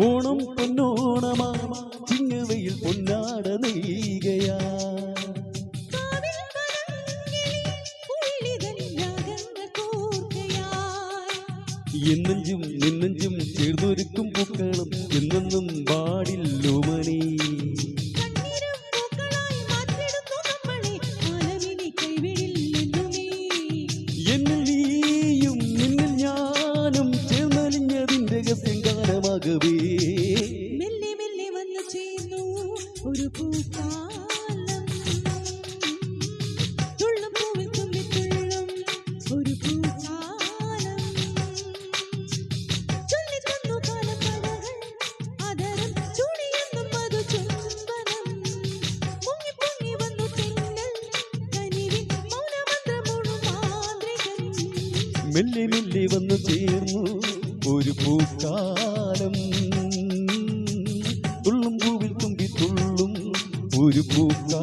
ഓണം പൊന്നോണമാ ചിങ്ങവയിൽ പൊന്നാട കോർക്കയായി എന്നെഞ്ചും നിന്നെഞ്ചും ചേർന്നൊരുക്കും പൂക്കളും എന്നെന്നും പാടില്ലോ മണി എന്നിൽ നീയും നിന്നിൽ ഞാനും ചേർന്നലിഞ്ഞതിന്റെ ഗസ്യം മെല്ലെ മെല്ലെ മെല്ലെ വന്നു ചേർന്നു ഒരു പൂക്കാലം. ഒരു പൂക്കാ